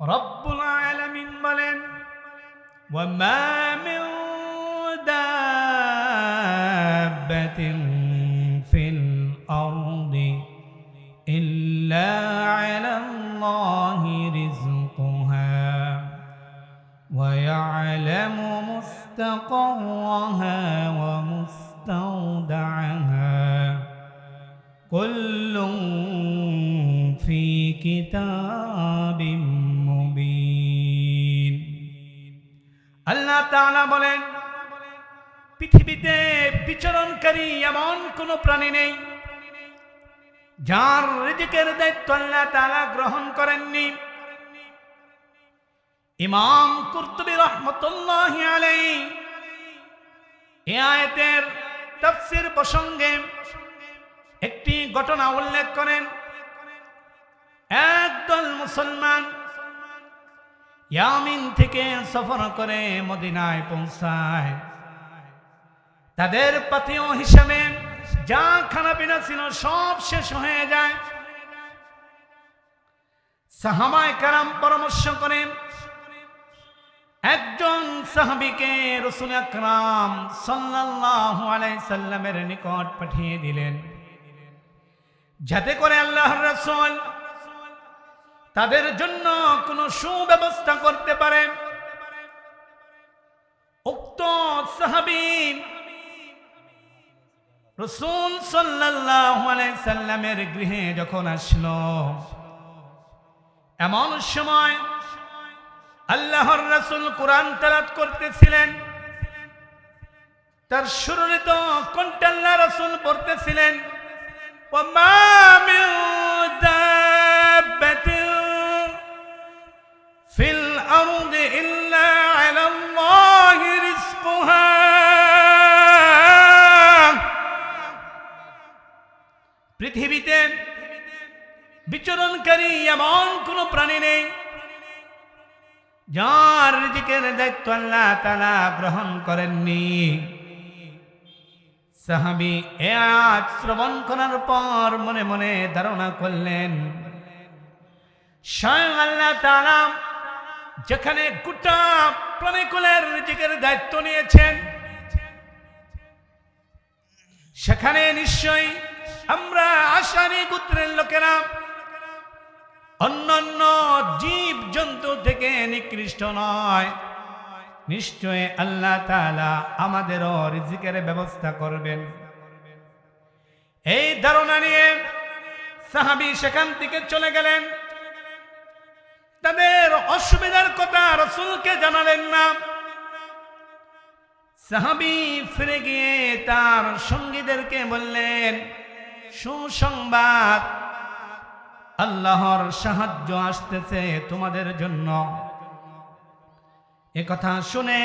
রব্বুল আলামিন বলেন وما من دابة في الأرض إلا على الله رزقها ويعلم مستقرها ومستودعها كل في كتاب তাআলা বলেন, পৃথিবীতে বিচরণকারী এমন কোন প্রাণী নেই যার রিজিকের দায়িত্ব আল্লাহ তাআলা গ্রহণ করেননি। ইমাম কুরতুবী রহমতুল্লাহি আলাইহি এ আয়াতের তাফসীর প্রসঙ্গে একটি ঘটনা উল্লেখ করেন। একদল মুসলমান ইয়ামিন থেকে সফর করে মদিনায় পৌঁছায়। তাদের পাথেয় হিসাবে যা খানা পিনা ছিল সব শেষ হয়ে যায়। সাহাবায় কারাম পরামর্শ করে, একজন সাহাবিকে রসুল আকরাম আলাইহি সাল্লামের নিকট পাঠিয়ে দিলেন। যাতে করে আল্লাহর রাসূল তাদের জন্য কোনো সুব্যবস্থা করতে পারে। উক্ত সাহাবি রসুল সাল্লামের গৃহে যখন আসলো, এমন সময় আল্লাহর রসুল কোরআন তালাত করতেছিলেন। তার সুরিত কন্টাল্লা রসুল পড়তেছিলেন ও মা বিচরণকারী এমন কোন প্রাণী নেই যার রিজিকের দায়িত্ব আল্লাহ তালা গ্রহণ করেননি। সাহাবি এ আজ শ্রবণ করার পর মনে মনে ধারণা করলেন, স্বয়ং আল্লাহ তাআলা যেখানে গোটা প্রাণীকুলের রিজিকের দায়িত্ব নিয়েছেন, সেখানে নিশ্চয়ই আমরা আশানি গোত্রের লোকেরা অন্যান্য জীব জন্তু থেকে নিকৃষ্ট নয়। নিশ্চয় আল্লাহ তাআলা আমাদেরও রিজিকের ব্যবস্থা করবেন। এই ধারণা নিয়ে সাহাবি সেখান থেকে চলে গেলেন। তাদের অসুবিধার কথা রসুলকে জানালেন না। সাহাবি ফিরে গিয়ে তার সঙ্গীদেরকে বললেন, সুসংবাদ আল্লাহর সাহায্য আসতেছে তোমাদের জন্য। কথা শুনে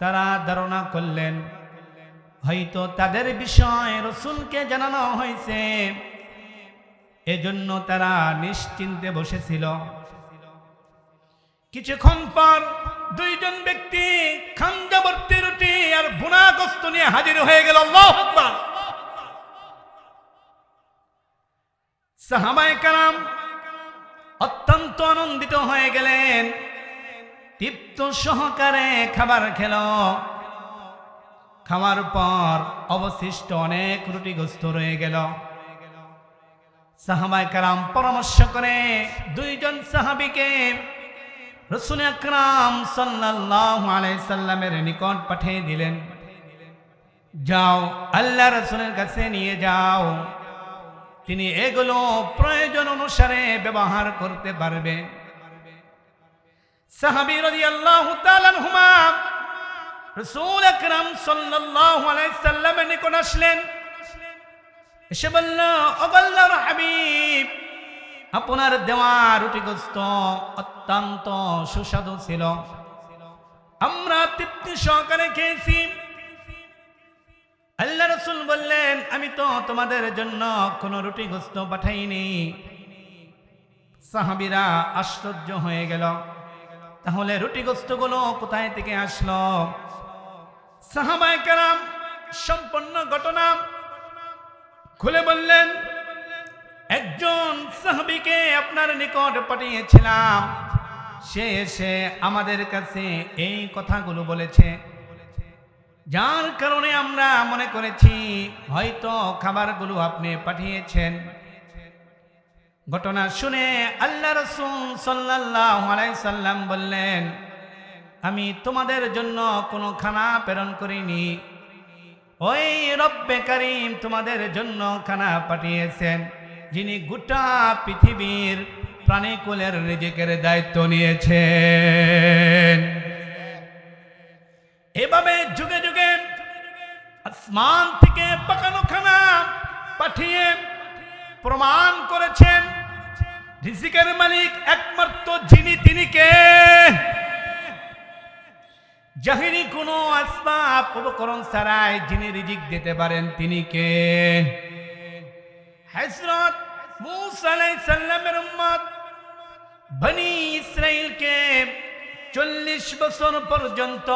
তারা ধারণা করলেন, হয়তো তাদের বিষয় রসুলকে জানানো হয়েছে। এজন্য তারা নিশ্চিন্তে বসেছিল। কিছুক্ষণ পর দুইজন ব্যক্তি খাঞ্জাবর্তী রুটি আর বুনাগস্ত নিয়ে হাজির হয়ে গেল। আল্লাহু আকবার। সাহাবায়ে কালাম অত্যন্ত আনন্দিত হয়ে গেলেন। তৃপ্ত সহকারে খাবার খেল। খাওয়ার পর অবশিষ্ট অনেক রুটি গোস্ত রয়ে গেল। সাহাবাই কারাম পরামর্শ করে দুইজন সাহাবিকে রসুল আকরাম সাল্লামের নিকট পাঠিয়ে দিলেন। যাও, আল্লাহ রসুলের কাছে নিয়ে যাও। তিনি এগুলো প্রয়োজন অনুসারে ব্যবহার করতে পারবে। হাবিব, আপনার দেওয়া রুটিগ্রস্ত অত্যন্ত সুস্বাদু ছিল। আমরা তৃপ্তি সহকারে খেয়েছি। আল্লাহ রসুল বললেন, আমি তো তোমাদের জন্য কোনো রুটি গোস্ত পাঠাইনি। সাহাবিরা আশ্চর্য হয়ে গেল। তাহলে রুটি গোস্তগুলো কোথায় থেকে আসলো? সাহাবায় কারাম সম্পন্ন ঘটনা খুলে বললেন, একজন সাহাবিকে আপনার নিকট পাঠিয়েছিলাম। সে এসে আমাদের কাছে এই কথাগুলো বলেছে। যার কারণে আমরা মনে করেছি, হয়তো খাবারগুলো আপনি পাঠিয়েছেন। ঘটনা শুনে আল্লাহ রসুল সাল্লাম বললেন, আমি তোমাদের জন্য কোনো খানা প্রেরণ করিনি। ওই রব্বে করিম তোমাদের জন্য খানা পাঠিয়েছেন, যিনি গোটা পৃথিবীর প্রাণীকুলের রিজিকের দায়িত্ব নিয়েছেন। আসমান থেকে পাকানো খানা পাঠিয়ে প্রমাণ করেছেন। রিজিকের মালিক একমাত্র যিনি, তিনি কে? জাহিরি কোনো আসবাব উপকরণ ছাড়াই যিনি রিজিক দিতে পারেন, তিনি কে? হযরত মুসা আলাইহিস সালামের উম্মত বনি ইসরাইলকে চল্লিশ বছর পর্যন্ত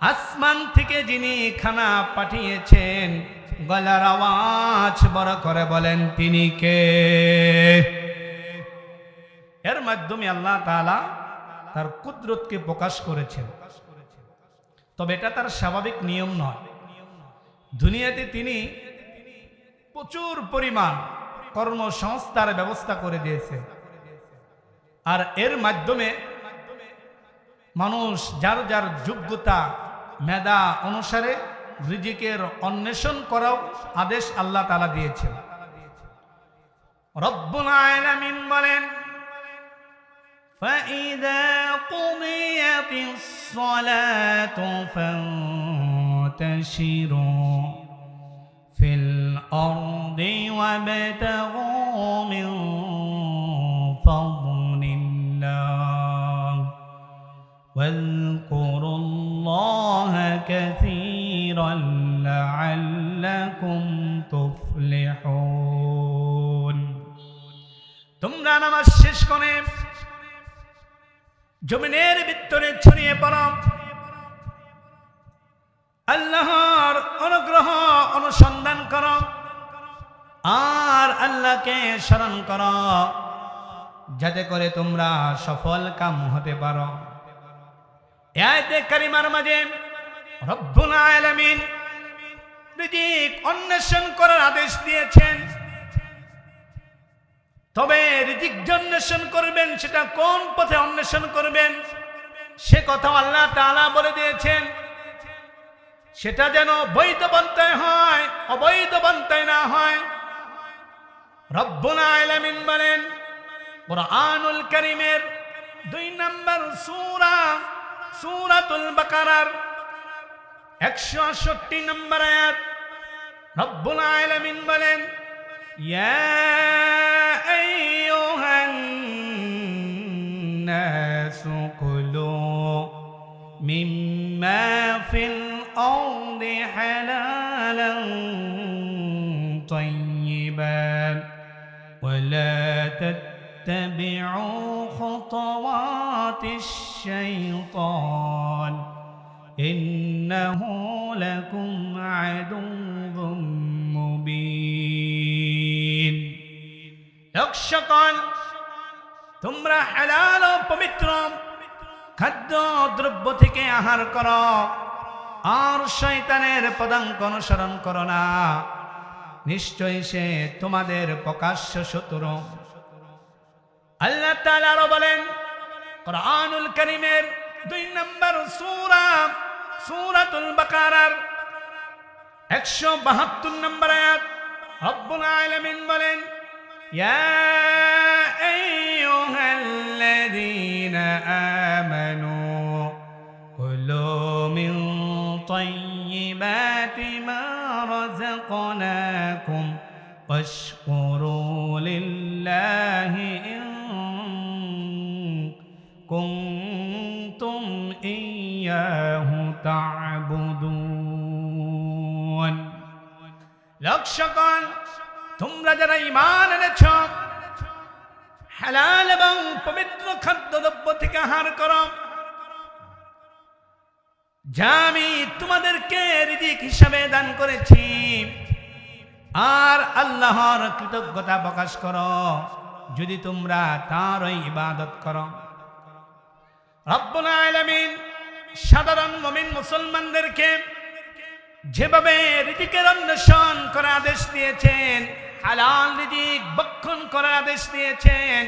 আসমান থেকে যিনি খানা পাঠিয়েছেন, গলার আওয়াজ বড় করে বলেন, তিনি কে? এর মাধ্যমে আল্লাহ তাআলা তার কুদরতকে প্রকাশ করেছেন। তবে এটা তার স্বাভাবিক নিয়ম নয়। দুনিয়াতে তিনি প্রচুর পরিমাণ কর্মসংস্থার ব্যবস্থা করে দিয়েছে আর এর মাধ্যমে মানুষ যার যার যোগ্যতা মেধা অনুসারে রিজিকের অন্বেষণ করাও আদেশ আল্লাহ তালা দিয়েছেন রব্বুল আলামিন বলেন فإذا قضيت الصلاة فانتشروا في الأرض وابتغوا كثيرا لعلكم تفلحون তোমরা নামাজ শেষ করে জমিনের ভিতরে ছড়িয়ে পড়ো আল্লাহর অনুগ্রহ অনুসন্ধান করো আর আল্লাহকে স্মরণ করো যাতে করে তোমরা সফল কাম হতে পারো এতে কারিমার মাঝে রব্বুল আলামিন রিজিক অন্বেষণ করার আদেশ দিয়েছেন। তবে রিজিক অন্বেষণ করবেন, সেটা কোন পথে অন্বেষণ করবেন, সে কথা আল্লাহ তাআলা বলে দিয়েছেন। সেটা যেন বৈধ বন্তায় হয়, অবৈধ বন্তায় না হয়। রব্বুল আলামিন বলেন, কোরআনুল কারীমের দুই নম্বর সূরা, সূরাতুল বাকারার 168 নম্বর আয়াত রব্বুল আলামিন বলেন ইয়া আইয়ুহান নাসু কুলু মিম্মা ফিল الأرض حلالا طيبا ولا تتبعوا خطوات الشيطان إنه لكم عدو مبين লক্ষ্যকল তোমরা হালাল ও পবিত্র খাদ্য দ্রব্য থেকে আহার করো আর শয়তানের পদাঙ্ক অনুসরণ করো না নিশ্চয়ই সে তোমাদের প্রকাশ্য শত্রু আল্লাহ তাআলা আরো বলেন কোরআনুল করিমের দুই নম্বর সূরা সুরাতুল বাকারার একশো বাহাত্তর নম্বর আয়াত। রব্বুল আলামিন বলেন, ইয়া আইয়ুহাল্লাযীনা আমানু কুলু মিন তাইয়্যিবাতি মা تعبدون লক্ষ্যকণ তোমরা যারা ইমান এনেছ হালাল এবং পবিত্র খাদ্যদ্রব্য থেকে আহার করো যা আমি তোমাদেরকে রিজিক হিসাবে দান করেছি আর আল্লাহর কৃতজ্ঞতা প্রকাশ করো যদি তোমরা তার ওই ইবাদত করো রব্বুল আলামিন সাধারণ মমিন মুসলমানদেরকে যেভাবে রিজিকের অন্বেষণ করার আদেশ দিয়েছেন, হালাল রিজিক বক্ষণ করার আদেশ দিয়েছেন,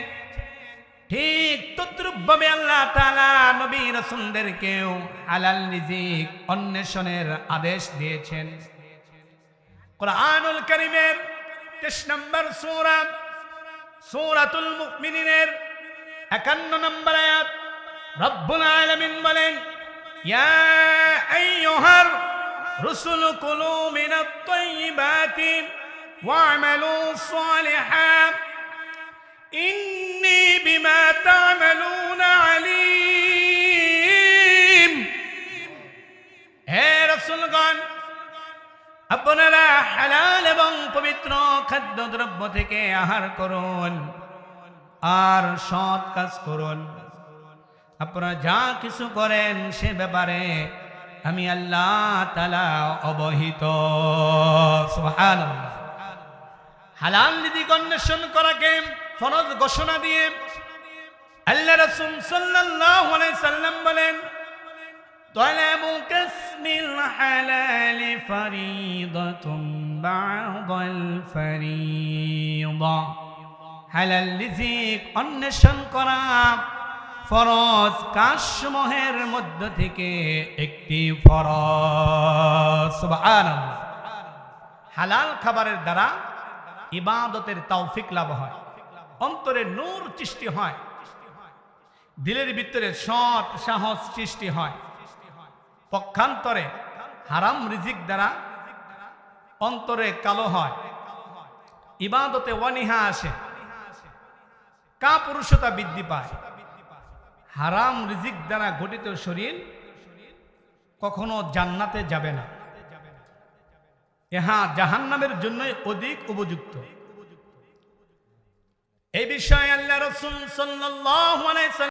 ঠিক তদ্রুপভাবে আল্লাহ তাআলা নবী রাসূলদেরকেও হালাল রিজিক অন্বেষণের আদেশ দিয়েছেন। কোরআনুল করিমের তেইশ নম্বর সূরা, সূরাতুল মুমিনিনের একান্ন নম্বর আয়াত, রব্বুল আলামিন বলেন ইয়া আইয়ুহার রুসুল কুলু মিনাত তাইয়্যিবাতি ওয়া'মালু সালিহান ইন্নী বিমা তা'মালুনা আলীম হে রাসূলগণ, আপনারা হালাল এবং পবিত্র খাদ্যদ্রব্য থেকে আহার করুন আর সৎ কাজ করুন। আপনারা যা কিছু করেন সে ব্যাপারে আমি আল্লাহ তালা অবহিত সুবহানাল্লাহ। হালাল নীতি অন্বেষণ করাকে ফরজ ঘোষণা দিয়ে আল্লাহ রসুল সাল্লাল্লাহু আলাইহি সাল্লাম বলেন طلب كسب الحلال فريضة بعض الفريضة হালাল রিজিক অন্বেষণ করা ফরজ কাশমহের মধ্য থেকে একটি ফরজ। হালাল খাবারের দ্বারা ইবাদতের তৌফিক লাভ হয়। অন্তরে নূর সৃষ্টি হয়। দিলের ভিতরে সৎ সাহস সৃষ্টি হয়। পক্ষান্তরে হারাম রিজিক দ্বারা অন্তরে কালো হয়। ইবাদতে অনিহা আসে। কা পুরুষতা বৃদ্ধি পায়। হারাম রিজিক দ্বারা গঠিত শরীর কখনো জান্নাতে যাবে না। ইহা জাহান্নামের জন্যই অধিক উপযুক্ত। এই বিষয়ে আল্লাহ রসুল আলাইহি